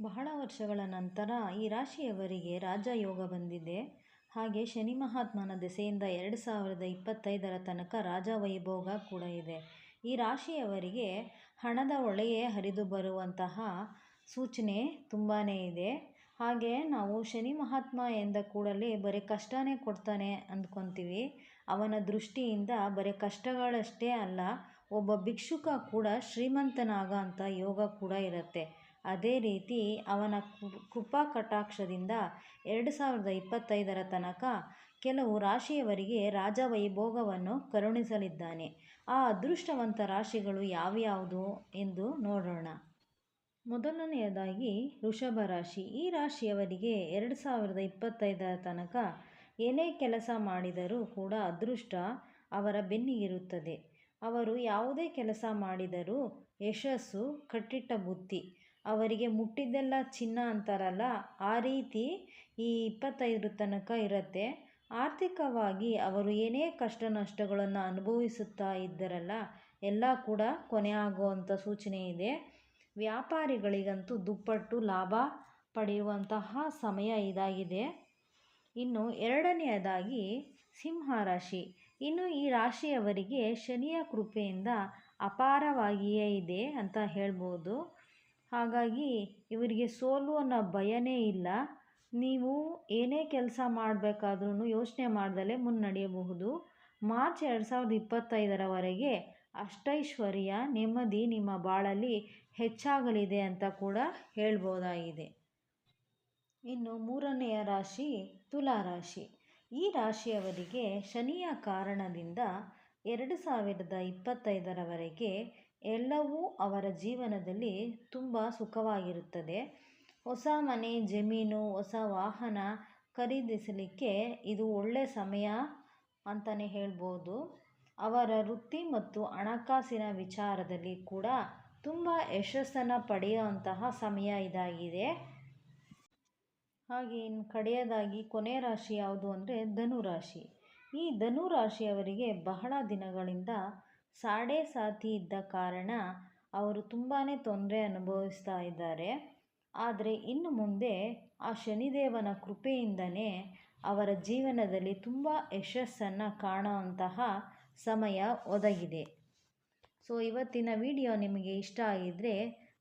ಬಹಳ ವರ್ಷಗಳ ನಂತರ ಈ ರಾಶಿಯವರಿಗೆ ರಾಜಯೋಗ ಬಂದಿದೆ. ಹಾಗೆ ಶನಿ ಮಹಾತ್ಮನ ದೆಸೆಯಿಂದ ಎರಡು ಸಾವಿರದ ಇಪ್ಪತ್ತೈದರ ತನಕ ರಾಜ ವೈಭೋಗ ಕೂಡ ಇದೆ. ಈ ರಾಶಿಯವರಿಗೆ ಹಣದ ಒಳೆಯೇ ಹರಿದು ಬರುವಂತಹ ಸೂಚನೆ ತುಂಬಾ ಇದೆ. ಹಾಗೆ ನಾವು ಶನಿ ಮಹಾತ್ಮ ಎಂದ ಕೂಡಲೇ ಬರೀ ಕಷ್ಟನೇ ಕೊಡ್ತಾನೆ ಅಂದ್ಕೊತೀವಿ. ಅವನ ದೃಷ್ಟಿಯಿಂದ ಬರೀ ಕಷ್ಟಗಳಷ್ಟೇ ಅಲ್ಲ, ಒಬ್ಬ ಭಿಕ್ಷುಕ ಕೂಡ ಶ್ರೀಮಂತನಾಗ ಅಂತ ಯೋಗ ಕೂಡ ಇರುತ್ತೆ. ಅದೇ ರೀತಿ ಅವನ ಕೃಪಾ ಕಟಾಕ್ಷದಿಂದ ಎರಡು ಸಾವಿರದ ಇಪ್ಪತ್ತೈದರ ತನಕ ಕೆಲವು ರಾಶಿಯವರಿಗೆ ರಾಜ ವೈಭೋಗವನ್ನು ಕರುಣಿಸಲಿದ್ದಾನೆ. ಆ ಅದೃಷ್ಟವಂತ ರಾಶಿಗಳು ಯಾವ್ಯಾವುದು ಎಂದು ನೋಡೋಣ. ಮೊದಲನೆಯದಾಗಿ ವೃಷಭ ರಾಶಿ. ಈ ರಾಶಿಯವರಿಗೆ ಎರಡು ಸಾವಿರದ ಇಪ್ಪತ್ತೈದರ ತನಕ ಏನೇ ಕೆಲಸ ಮಾಡಿದರೂ ಕೂಡ ಅದೃಷ್ಟ ಅವರ ಬೆನ್ನಿಗಿರುತ್ತದೆ. ಅವರು ಯಾವುದೇ ಕೆಲಸ ಮಾಡಿದರೂ ಯಶಸ್ಸು ಕಟ್ಟಿಟ್ಟ ಬುತ್ತಿ ಅವರಿಗೆ ಮುಟ್ಟಿದ್ದೆಲ್ಲ ಚಿನ್ನ ಅಂತಾರಲ್ಲ, ಆ ರೀತಿ ಈ ಇಪ್ಪತ್ತೈದರ ತನಕ ಇರುತ್ತೆ. ಆರ್ಥಿಕವಾಗಿ ಅವರು ಏನೇ ಕಷ್ಟ ನಷ್ಟಗಳನ್ನು ಅನುಭವಿಸುತ್ತಾ ಇದ್ದರಲ್ಲ, ಎಲ್ಲ ಕೂಡ ಕೊನೆ ಆಗುವಂಥ ಸೂಚನೆ ಇದೆ. ವ್ಯಾಪಾರಿಗಳಿಗಂತೂ ದುಪ್ಪಟ್ಟು ಲಾಭ ಪಡೆಯುವಂತಹ ಸಮಯ ಇದಾಗಿದೆ. ಇನ್ನು ಎರಡನೆಯದಾಗಿ ಸಿಂಹ ರಾಶಿ. ಇನ್ನು ಈ ರಾಶಿಯವರಿಗೆ ಶನಿಯ ಕೃಪೆಯಿಂದ ಅಪಾರವಾಗಿಯೇ ಇದೆ ಅಂತ ಹೇಳ್ಬೋದು. ಹಾಗಾಗಿ ಇವರಿಗೆ ಸೋಲು ಅನ್ನೋ ಭಯನೇ ಇಲ್ಲ. ನೀವು ಏನೇ ಕೆಲಸ ಮಾಡಬೇಕಾದ್ರೂ ಯೋಚನೆ ಮಾಡ್ದಲೇ ಮುನ್ನಡೆಯಬಹುದು. ಮಾರ್ಚ್ ಎರಡು ಸಾವಿರದ ಇಪ್ಪತ್ತೈದರವರೆಗೆ ಅಷ್ಟೈಶ್ವರ್ಯ, ನೆಮ್ಮದಿ ನಿಮ್ಮ ಬಾಳಲ್ಲಿ ಹೆಚ್ಚಾಗಲಿದೆ ಅಂತ ಕೂಡ ಹೇಳ್ಬೋದಾಗಿದೆ. ಇನ್ನು ಮೂರನೆಯ ರಾಶಿ ತುಲಾ ರಾಶಿ. ಈ ರಾಶಿಯವರಿಗೆ ಶನಿಯ ಕಾರಣದಿಂದ ಎರಡು ಸಾವಿರದ ಇಪ್ಪತ್ತೈದರವರೆಗೆ ಎಲ್ಲವೂ ಅವರ ಜೀವನದಲ್ಲಿ ತುಂಬ ಸುಖವಾಗಿರುತ್ತದೆ. ಹೊಸ ಮನೆ, ಜಮೀನು, ಹೊಸ ವಾಹನ ಖರೀದಿಸಲಿಕ್ಕೆ ಇದು ಒಳ್ಳೆಯ ಸಮಯ ಅಂತಲೇ ಹೇಳ್ಬೋದು. ಅವರ ವೃತ್ತಿ ಮತ್ತು ಹಣಕಾಸಿನ ವಿಚಾರದಲ್ಲಿ ಕೂಡ ತುಂಬ ಯಶಸ್ಸನ್ನು ಪಡೆಯುವಂತಹ ಸಮಯ ಇದಾಗಿದೆ. ಹಾಗೆ ಇನ್ನು ಕಡೆಯದಾಗಿ ಕೊನೆ ರಾಶಿ ಯಾವುದು ಅಂದರೆ ಧನುರಾಶಿ. ಈ ಧನುರಾಶಿಯವರಿಗೆ ಬಹಳ ದಿನಗಳಿಂದ ಸಾಡೆ ಸಾತಿ ಇದ್ದ ಕಾರಣ ಅವರು ತುಂಬಾ ತೊಂದರೆ ಅನುಭವಿಸ್ತಾ ಇದ್ದಾರೆ. ಆದರೆ ಇನ್ನು ಮುಂದೆ ಆ ಶನಿದೇವನ ಕೃಪೆಯಿಂದನೇ ಅವರ ಜೀವನದಲ್ಲಿ ತುಂಬ ಯಶಸ್ಸನ್ನು ಕಾಣುವಂತಹ ಸಮಯ ಒದಗಿದೆ. ಸೊ, ಇವತ್ತಿನ ವಿಡಿಯೋ ನಿಮಗೆ ಇಷ್ಟ ಆಗಿದ್ದರೆ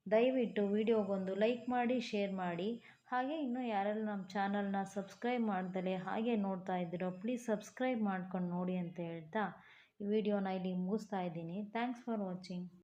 ದಯವಿಟ್ಟು ವಿಡಿಯೋಗೊಂದು ಲೈಕ್ ಮಾಡಿ, ಶೇರ್ ಮಾಡಿ. ಹಾಗೆ ಇನ್ನೂ ಯಾರೆಲ್ಲ ನಮ್ಮ ಚಾನಲ್ನ ಸಬ್ಸ್ಕ್ರೈಬ್ ಮಾಡ್ದಲೆ ಹಾಗೆ ನೋಡ್ತಾ ಇದ್ದೀರೋ, ಪ್ಲೀಸ್ ಸಬ್ಸ್ಕ್ರೈಬ್ ಮಾಡ್ಕೊಂಡು ನೋಡಿ ಅಂತ ಹೇಳ್ತಾ ವಿಡಿಯೋನ ಇಲ್ಲಿ ಮುಗಿಸ್ತಾ ಇದ್ದೀನಿ. Thanks for watching